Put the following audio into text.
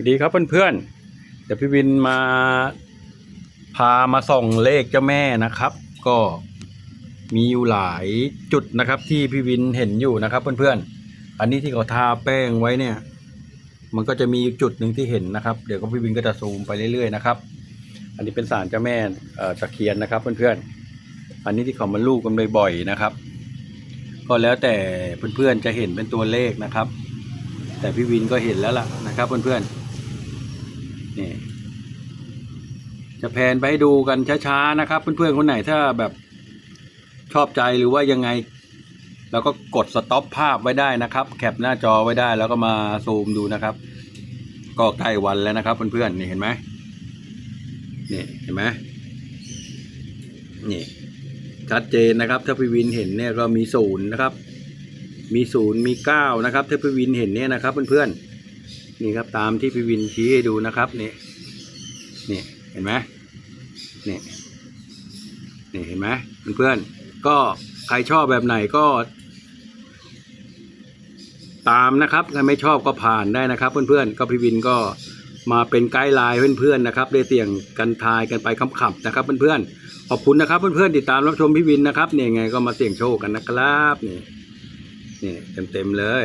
สวัสดีครับเพื่อนๆ เดี๋ยวพี่วินมาพามาส่องเลขเจ้าแม่นะครับ ก็มีอยู่หลายจุดนะครับ ที่พี่วินเห็นอยู่นะครับ เพื่อนๆ อันนี้ที่เขาทาแป้งไว้เนี่ย มันก็จะมีจุดหนึ่งที่เห็นนะครับ เดี๋ยวก็พี่วินก็จะซูมไปเรื่อยๆนะครับ อันนี้เป็นศาลเจ้าแม่ตะเคียนนะครับ เพื่อนๆ อันนี้ที่เขามาลูกกันบ่อยๆนะครับ ก็แล้วแต่เพื่อนๆจะเห็นเป็นตัวเลขนะครับ แต่พี่วินก็เห็นแล้วล่ะนะครับ เพื่อนๆ นี่จะแพนไปให้ดูกันช้าๆนะครับ เพื่อนๆคนไหนถ้าแบบชอบใจหรือว่ายังไงแล้วก็กดสต็อปภาพไว้ได้นะครับ แคปหน้าจอไว้ได้แล้วก็มาซูมดูนะครับ ก็ใกล้วันแล้วนะครับ เพื่อนๆนี่เห็นไหมนี่เห็นไหมนี่ชัดเจนนะครับ ถ้าพี่วินเห็นเนี่ยก็มีศูนย์นะครับ มีศูนย์มีเก้านะครับ ถ้าพี่วินเห็นเนี่ยนะครับ เพื่อนๆ นี่ครับตามที่พี่วินชี้ให้ดูนะครับนี่นี่เห็นไหมนี่นี่เห็นไหมเพื่อนๆก็ใครชอบแบบไหนก็ ตามนะครับถ้าไม่ชอบก็ผ่านได้นะครับ เพื่อนๆก็พี่วินก็มาเป็นไกด์ไลน์เพื่อนๆนะครับได้เสี่ยงกันทายกันไปขำๆนะครับเพื่อนๆขอบคุณนะครับ เพื่อนๆติดตามรับชมพี่วินนะครับเนี่ยไงก็มาเสี่ยงโชคกันนะครับนี่นี่เต็มๆเลย